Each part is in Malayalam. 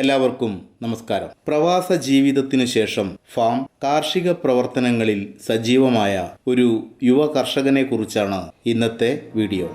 എല്ലാവർക്കും നമസ്കാരം. പ്രവാസ ജീവിതത്തിനു ശേഷം ഫാം കാർഷിക പ്രവർത്തനങ്ങളിൽ സജീവമായ ഒരു യുവ കർഷകനെ കുറിച്ചാണ് ഇന്നത്തെ വീഡിയോ.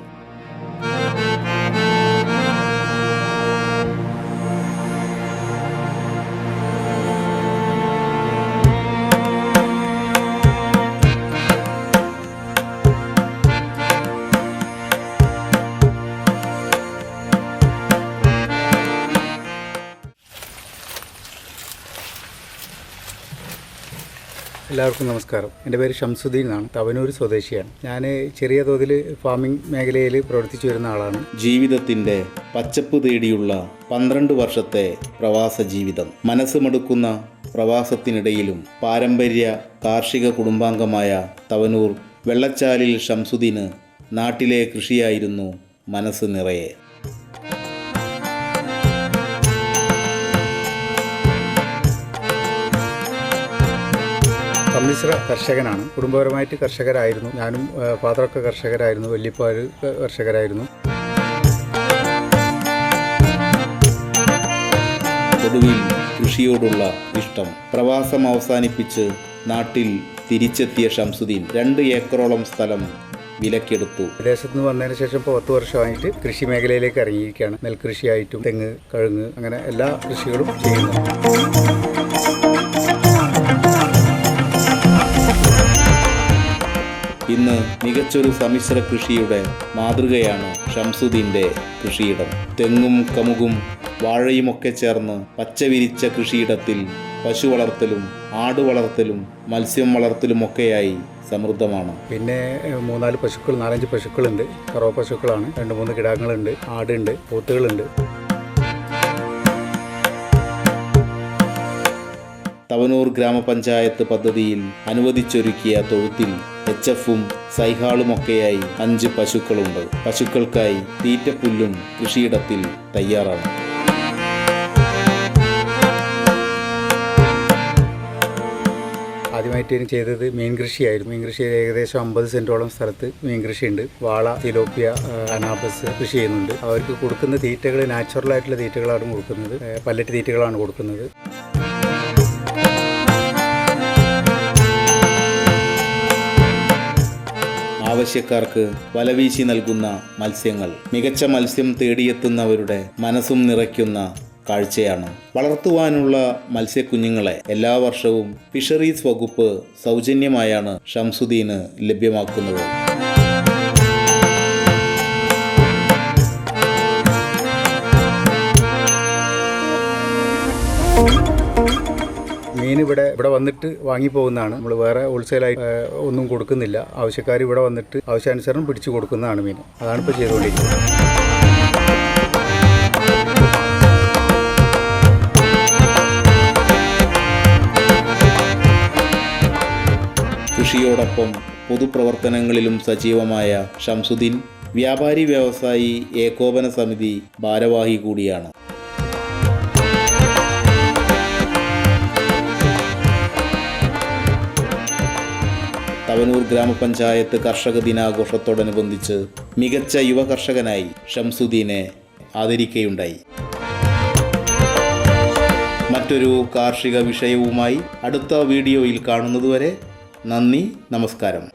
എല്ലാവർക്കും നമസ്കാരം. എന്റെ പേര് ഷംസുദ്ദീൻ എന്നാണ്. തവനൂർ സ്വദേശിയാണ്. ഞാൻ ചെറിയ തോതിൽ ഫാമിംഗ് മേഖലയിൽ പ്രവർത്തിച്ചു വരുന്ന ആളാണ്. ജീവിതത്തിന്റെ പച്ചപ്പ് തേടിയുള്ള പന്ത്രണ്ട് വർഷത്തെ പ്രവാസ ജീവിതം. മനസ്സ് മടുക്കുന്ന പ്രവാസത്തിനിടയിലും പാരമ്പര്യ കാർഷിക കുടുംബാംഗമായ തവനൂർ വെള്ളച്ചാലിൽ ഷംസുദ്ദീന് നാട്ടിലെ കൃഷിയായിരുന്നു മനസ്സ് നിറയെ. സമ്മിശ്ര കർഷകനാണ്. കുടുംബപരമായിട്ട് കർഷകരായിരുന്നു. ഞാനും ഫാദറൊക്കെ കർഷകരായിരുന്നു. വല്യപ്പാര് കർഷകരായിരുന്നു. ഒടുവിൽ കൃഷിയോടുള്ള ഇഷ്ടം പ്രവാസം അവസാനിപ്പിച്ച് നാട്ടിൽ തിരിച്ചെത്തിയ ഷംസുദ്ദീൻ രണ്ട് ഏക്കറോളം സ്ഥലം വിലക്കെടുത്തു. വിദേശത്ത് നിന്ന് വന്നതിന് ശേഷം ഇപ്പോൾ പത്ത് വർഷമായിട്ട് കൃഷി മേഖലയിലേക്ക് ഇറങ്ങിയിരിക്കുകയാണ്. നെൽകൃഷിയായിട്ടും തെങ്ങ് കഴുങ്ങ് അങ്ങനെ എല്ലാ കൃഷികളും ചെയ്യുന്നു. ഇന്ന് മികച്ചൊരു സമ്മിശ്ര കൃഷിയുടെ മാതൃകയാണ് ഷംസുദ്ദീന്റെ കൃഷിയിടം. തെങ്ങും കമുകും വാഴയുമൊക്കെ ചേർന്ന് പച്ചവിരിച്ച കൃഷിയിടത്തിൽ പശു വളർത്തലും ആട് വളർത്തലും മത്സ്യം വളർത്തലുമൊക്കെയായി സമൃദ്ധമാണ്. പിന്നെ മൂന്നാൽ പശുക്കൾ നാലഞ്ച് പശുക്കളുണ്ട്. കറവ പശുക്കളാണ്. രണ്ട് മൂന്ന് കിടാങ്ങളുണ്ട്. ആടുണ്ട്. പോത്തുകളുണ്ട്. തവനൂർ ഗ്രാമപഞ്ചായത്ത് പദ്ധതിയിൽ അനുവദിച്ചൊരുക്കിയ തൊഴുത്തിൽ എച്ച് എഫും സൈഹാളുമൊക്കെയായി അഞ്ച് പശുക്കളുണ്ട്. പശുക്കൾക്കായി തീറ്റപ്പുല്ലും കൃഷിയിടത്തിൽ തയ്യാറാണ്. ആദ്യമായിട്ട് ചെയ്തത് മീൻ കൃഷിയായിരുന്നു മീൻ കൃഷി ഏകദേശം അമ്പത് സെന്റോളം സ്ഥലത്ത് മീൻ കൃഷിയുണ്ട് വാള തിലോപ്പിയ അനാബസ് കൃഷി ചെയ്യുന്നുണ്ട്. അവർക്ക് കൊടുക്കുന്ന തീറ്റകൾ നാച്ചുറൽ ആയിട്ടുള്ള തീറ്റകളാണ് കൊടുക്കുന്നത്. പല്ലറ്റ് തീറ്റകളാണ് കൊടുക്കുന്നത്. ആവശ്യക്കാർക്ക് വലവീശി നൽകുന്ന മത്സ്യങ്ങൾ. മികച്ച മത്സ്യം തേടിയെത്തുന്നവരുടെ മനസ്സും നിറയ്ക്കുന്ന കാഴ്ചയാണ്. വളർത്തുവാനുള്ള മത്സ്യക്കുഞ്ഞുങ്ങളെ എല്ലാ വർഷവും ഫിഷറീസ് വകുപ്പ് സൗജന്യമായാണ് ഷംസുദ്ദീന് ലഭ്യമാക്കുന്നത്. ഇവിടെ ഇവിടെ വന്നിട്ട് വാങ്ങി പോകുന്നതാണ് നമ്മൾ വേറെ ഹോൾസെയിലായി ഒന്നും കൊടുക്കുന്നില്ല. ആവശ്യക്കാർ ഇവിടെ വന്നിട്ട് ആവശ്യാനുസരണം പിടിച്ചു കൊടുക്കുന്നതാണ് മീൻ അതാണ് ഇപ്പോൾ ചെയ്തുകൊണ്ടിരിക്കുന്നത് കൃഷിയോടൊപ്പം പൊതുപ്രവർത്തനങ്ങളിലും സജീവമായ ഷംസുദ്ദീൻ വ്യാപാരി വ്യവസായി ഏകോപന സമിതി ഭാരവാഹി കൂടിയാണ്. തവനൂർ ഗ്രാമപഞ്ചായത്ത് കർഷക ദിനാഘോഷത്തോടനുബന്ധിച്ച് മികച്ച യുവ കർഷകനായി ഷംസുദ്ദീനെ ആദരിക്കുകയുണ്ടായി. മറ്റൊരു കാർഷിക വിഷയവുമായി അടുത്ത വീഡിയോയിൽ കാണുന്നതുവരെ നന്ദി നമസ്കാരം.